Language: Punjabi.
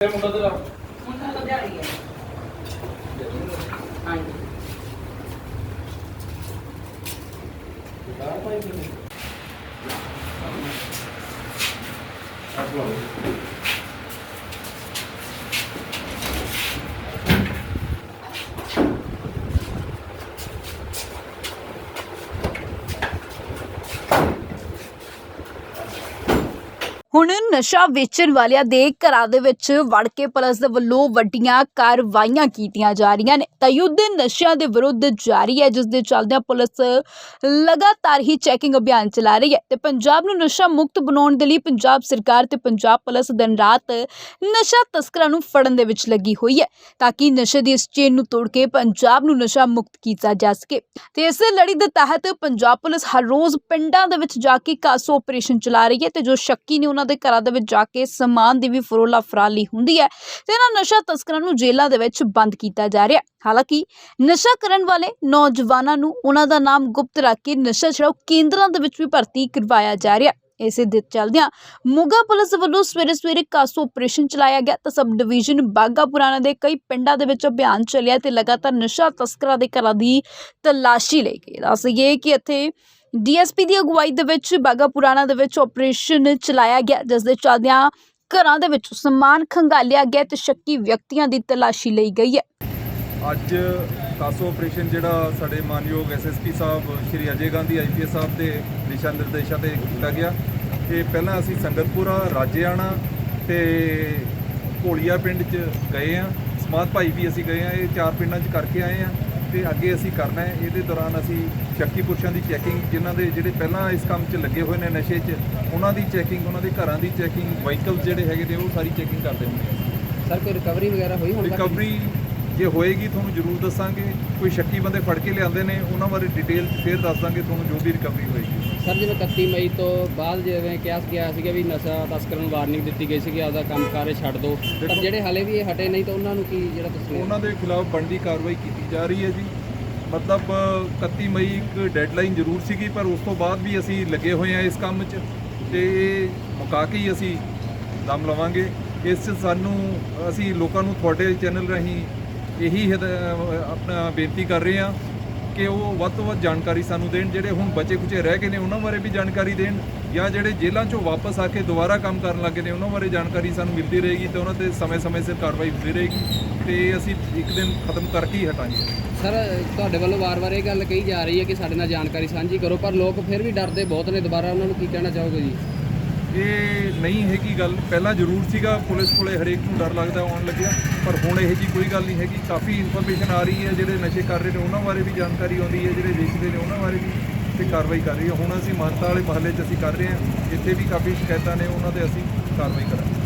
ਮੁੰਡਾ ਤੇਰਾ ਮੁੰਡਾ ਤਾਂ ਦਿਹਾੜੀ ਹੈ ਹਾਂਜੀ। ਬਾਹਰ ਪਾਈ ਕਿਉਂ ਹੁਣ ਨਸ਼ਾ ਵੇਚਣ ਵਾਲਿਆਂ ਦੇ ਘਰਾਂ ਦੇ ਵਿੱਚ ਵੜ ਕੇ ਪੁਲਿਸ ਦੇ ਵੱਲੋਂ ਵੱਡੀਆਂ ਕਾਰਵਾਈਆਂ ਕੀਤੀਆਂ ਜਾ ਰਹੀਆਂ ਨੇ। ਤਾਂ ਯੁੱਧ ਨਸ਼ਿਆਂ ਦੇ ਵਿਰੁੱਧ ਜਾਰੀ ਹੈ, ਜਿਸ ਦੇ ਚੱਲਦਿਆਂ ਪੁਲਿਸ ਲਗਾਤਾਰ ਹੀ ਚੈਕਿੰਗ ਅਭਿਆਨ ਚਲਾ ਰਹੀ ਹੈ। ਤੇ ਪੰਜਾਬ ਨੂੰ ਨਸ਼ਾ ਮੁਕਤ ਬਣਾਉਣ ਦੇ ਲਈ ਪੰਜਾਬ ਸਰਕਾਰ ਤੇ ਪੰਜਾਬ ਪੁਲਿਸ ਦਿਨ ਰਾਤ ਨਸ਼ਾ ਤਸਕਰਾਂ ਨੂੰ ਫੜਨ ਦੇ ਵਿੱਚ ਲੱਗੀ ਹੋਈ ਹੈ, ਤਾਂ ਕਿ ਨਸ਼ੇ ਦੀ ਇਸ ਚੇਨ ਨੂੰ ਤੋੜ ਕੇ ਪੰਜਾਬ ਨੂੰ ਨਸ਼ਾ ਮੁਕਤ ਕੀਤਾ ਜਾ ਸਕੇ। ਤੇ ਇਸ ਲੜੀ ਦੇ ਤਹਿਤ ਪੰਜਾਬ ਪੁਲਿਸ ਹਰ ਰੋਜ਼ ਪਿੰਡਾਂ ਦੇ ਵਿੱਚ ਜਾ ਕੇ ਕਾਸੋ ਆਪਰੇਸ਼ਨ ਚਲਾ ਰਹੀ ਹੈ ਤੇ ਜੋ ਸ਼ੱਕੀ ਨੇ ਉਹਨਾਂ ਦੇ ਘਰਾਂ ਦੇ ਵਿੱਚ ਜਾ ਕੇ ਸਮਾਨ ਦੀ ਵੀ ਫਰੋਲਾ ਫਰਾਲੀ ਹੁੰਦੀ ਹੈ ਤੇ ਇਹਨਾਂ ਨਸ਼ਾ ਤਸਕਰਾਂ ਨੂੰ ਜੇਲ੍ਹਾਂ ਦੇ ਵਿੱਚ ਬੰਦ ਕੀਤਾ ਜਾ ਰਿਹਾ ਹਾਲਾਂਕਿ ਨਸ਼ਾ ਕਰਨ ਵਾਲੇ ਨੌਜਵਾਨਾਂ ਨੂੰ ਉਹਨਾਂ ਦਾ ਨਾਮ ਗੁਪਤ ਰੱਖ ਕੇ ਨਸ਼ਾ ਛਡਾਓ ਕੇਂਦਰਾਂ ਦੇ ਵਿੱਚ ਵੀ ਭਰਤੀ ਕਰਵਾਇਆ ਜਾ ਰਿਹਾ ਇਸੇ ਦੇ ਚੱਲਦਿਆਂ ਮੋਗਾ ਪੁਲਿਸ ਵੱਲੋਂ ਸਵੇਰੇ ਸਵੇਰੇ ਕਾਸੋ ਆਪਰੇਸ਼ਨ ਚਲਾਇਆ ਗਿਆ ਤਾਂ ਸਬ ਡਿਵੀਜ਼ਨ ਬਾਗਾ ਪੁਰਾਣਾ ਦੇ ਕਈ ਪਿੰਡਾਂ ਦੇ ਵਿੱਚ ਅਭਿਆਨ ਚੱਲਿਆ ਤੇ ਲਗਾਤਾਰ ਨਸ਼ਾ ਤਸਕਰਾਂ ਦੇ ਘਰਾਂ ਦੀ ਤਲਾਸ਼ੀ ਲਈ ਗਈ। ਦੱਸਈਏ ਕਿ ਇੱਥੇ ਡੀਐਸਪੀ ਦੀ ਅਗਵਾਈ ਦੇ ਵਿੱਚ ਬਾਗਾ ਪੁਰਾਣਾ ਦੇ ਵਿੱਚ ਆਪਰੇਸ਼ਨ ਚਲਾਇਆ ਗਿਆ ਜਿਸ ਦੇ ਚੱਲਦਿਆਂ ਘਰਾਂ ਦੇ ਵਿੱਚ ਸਮਾਨ ਖੰਗਾਲਿਆ ਗਿਆ ਤੇ ਸ਼ੱਕੀ ਵਿਅਕਤੀਆਂ ਦੀ ਤਲਾਸ਼ੀ ਲਈ ਗਈ ਹੈ। ਅੱਜ ਕਾਸੋ ਆਪਰੇਸ਼ਨ ਜਿਹੜਾ ਸਾਡੇ ਮਾਨਯੋਗ ਐਸਐਸਪੀ ਸਾਹਿਬ, ਸ਼੍ਰੀ ਅਜੇ ਗਾਂਧੀ ਆਈਪੀਐਸ ਸਾਹਿਬ ਦੇ ਦਿਸ਼ਾ ਨਿਰਦੇਸ਼ਾਂ ਤੇ ਕੀਤਾ ਗਿਆ। ਤੇ ਪਹਿਲਾਂ ਅਸੀਂ ਸੰਗਤਪੁਰਾ, ਰਾਜੇਆਣਾ ਤੇ ਘੋਲੀਆ ਪਿੰਡ 'ਚ ਗਏ ਆ ਸਮਾਧ ਭਾਈ ਵੀ ਅਸੀਂ ਗਏ ਆ ਇਹ ਚਾਰ ਪਿੰਡਾਂ 'ਚ ਕਰਕੇ ਆਏ ਆ ਤੇ ਅੱਗੇ ਅਸੀਂ ਕਰਨਾ ਹੈ ਇਹਦੇ ਦੌਰਾਨ ਅਸੀਂ ਸ਼ੱਕੀ ਪੁਰਸ਼ਾਂ ਦੀ ਚੈਕਿੰਗ ਜਿਨ੍ਹਾਂ ਦੇ ਜਿਹੜੇ ਪਹਿਲਾਂ ਇਸ ਕੰਮ 'ਚ ਲੱਗੇ ਹੋਏ ਨੇ ਨਸ਼ੇ 'ਚ ਉਹਨਾਂ ਦੀ ਚੈਕਿੰਗ ਉਹਨਾਂ ਦੇ ਘਰਾਂ ਦੀ ਚੈਕਿੰਗ ਵਹੀਕਲ ਜਿਹੜੇ ਹੈਗੇ ਨੇ ਉਹ ਸਾਰੀ ਚੈਕਿੰਗ ਕਰਦੇ ਹੁੰਦੇ ਆ ਸਰ ਕੋਈ ਰਿਕਵਰੀ ਵਗੈਰਾ ਹੋਈ ਹੁਣ? ਰਿਕਵਰੀ ਜੇ ਹੋਏਗੀ ਤੁਹਾਨੂੰ ਜ਼ਰੂਰ ਦੱਸਾਂਗੇ ਕੋਈ ਸ਼ੱਕੀ ਬੰਦੇ ਫੜ ਕੇ ਲਿਆਂਦੇ ਨੇ ਉਹਨਾਂ ਬਾਰੇ ਡਿਟੇਲ ਫੇਰ ਦੱਸ ਦਾਂਗੇ ਤੁਹਾਨੂੰ ਜੋ ਵੀ ਰਿਕਵਰੀ ਹੋਏਗੀ। ਸਰ ਜਿਵੇਂ 31 ਮਈ ਤੋਂ ਬਾਅਦ ਜਿਵੇਂ ਕਿਹਾ ਗਿਆ ਸੀਗਾ ਵੀ ਨਸ਼ਾ ਤਸਕਰਾਂ ਨੂੰ ਵਾਰਨਿੰਗ ਦਿੱਤੀ ਗਈ ਸੀਗੀ ਆਪਦਾ ਕੰਮ ਕਾਰੇ ਛੱਡ ਦਿਓ ਪਰ ਜਿਹੜੇ ਹਾਲੇ ਵੀ ਇਹ ਹਟੇ ਨਹੀਂ ਤਾਂ ਉਹਨਾਂ ਨੂੰ ਕੀ ਜਿਹੜਾ ਤੁਸੀਂ ਉਹਨਾਂ ਦੇ ਖਿਲਾਫ ਬਣਦੀ ਕਾਰਵਾਈ ਕੀਤੀ ਜਾ ਰਹੀ ਹੈ ਜੀ। ਮਤਲਬ 31 ਮਈ ਇੱਕ ਡੈਡਲਾਈਨ ਜ਼ਰੂਰ ਸੀਗੀ ਪਰ ਉਸ ਤੋਂ ਬਾਅਦ ਵੀ ਅਸੀਂ ਲੱਗੇ ਹੋਏ ਹਾਂ ਇਸ ਕੰਮ 'ਚ ਤੇ ਮੁਕਾ ਕੇ ਹੀ ਅਸੀਂ ਦਮ ਲਵਾਂਗੇ। ਇਸ 'ਚ ਸਾਨੂੰ ਅਸੀਂ ਲੋਕਾਂ ਨੂੰ ਤੁਹਾਡੇ ਚੈਨਲ ਰਾਹੀਂ ਇਹੀ ਹਦ- ਆਪਣਾ ਬੇਨਤੀ ਕਰ ਰਹੇ ਹਾਂ ਕਿ ਉਹ ਵੱਧ ਤੋਂ ਵੱਧ ਜਾਣਕਾਰੀ ਸਾਨੂੰ ਦੇਣ, ਜਿਹੜੇ ਹੁਣ ਬਚੇ ਕੁਚੇ ਰਹਿ ਗਏ ਨੇ, ਉਹਨਾਂ ਬਾਰੇ ਵੀ ਜਾਣਕਾਰੀ ਦੇਣ ਜਾਂ ਜਿਹੜੇ ਜੇਲ੍ਹਾਂ 'ਚੋਂ ਵਾਪਸ ਆ ਕੇ ਦੁਬਾਰਾ ਕੰਮ ਕਰਨ ਲੱਗੇ ਨੇ, ਉਹਨਾਂ ਬਾਰੇ ਜਾਣਕਾਰੀ ਸਾਨੂੰ ਮਿਲਦੀ ਰਹੇਗੀ ਤੇ ਉਹਨਾਂ ਤੇ ਸਮੇਂ-ਸਮੇਂ ਸਿਰ ਕਾਰਵਾਈ ਹੁੰਦੀ ਰਹੇਗੀ ਤੇ ਅਸੀਂ ਇੱਕ ਦਿਨ ਖਤਮ ਕਰਕੇ ਹੀ ਹਟਾਂਗੇ। ਸਰ, ਤੁਹਾਡੇ ਵੱਲੋਂ ਵਾਰ-ਵਾਰ ਇਹ ਗੱਲ ਕਹੀ ਜਾ ਰਹੀ ਹੈ ਕਿ ਸਾਡੇ ਨਾਲ ਜਾਣਕਾਰੀ ਸਾਂਝੀ ਕਰੋ, ਪਰ ਲੋਕ ਫਿਰ ਵੀ ਡਰਦੇ ਬਹੁਤ ਨੇ। ਦੁਬਾਰਾ ਉਹਨਾਂ ਨੂੰ ਕੀ ਕਹਿਣਾ ਚਾਹੋਗੇ ਜੀ? ਇਹ ਨਹੀਂ ਹੈਗੀ ਗੱਲ। ਪਹਿਲਾਂ ਜ਼ਰੂਰ ਸੀਗਾ, ਪੁਲਿਸ ਕੋਲੇ ਹਰੇਕ ਨੂੰ ਡਰ ਲੱਗਦਾ ਆਉਣ ਲੱਗਿਆ, ਪਰ ਹੁਣ ਇਹ ਜੀ ਕੋਈ ਗੱਲ ਨਹੀਂ ਹੈਗੀ। ਕਾਫੀ ਇਨਫੋਰਮੇਸ਼ਨ ਆ ਰਹੀ ਹੈ, ਜਿਹੜੇ ਨਸ਼ੇ ਕਰ ਰਹੇ ਨੇ ਉਹਨਾਂ ਬਾਰੇ ਵੀ ਜਾਣਕਾਰੀ ਆਉਂਦੀ ਹੈ, ਜਿਹੜੇ ਵੇਚਦੇ ਨੇ ਉਹਨਾਂ ਬਾਰੇ ਵੀ ਤੇ ਕਾਰਵਾਈ ਕਰ ਰਹੀ ਹੈ। ਹੁਣ ਅਸੀਂ ਮਾਨਤਾ ਵਾਲੇ ਮਹੱਲੇ 'ਚ ਅਸੀਂ ਕਰ ਰਹੇ ਹਾਂ। ਇੱਥੇ ਵੀ ਕਾਫੀ ਸ਼ਿਕਾਇਤਾਂ ਨੇ, ਉਹਨਾਂ ਤੇ ਅਸੀਂ ਕਾਰਵਾਈ ਕਰਾਂਗੇ।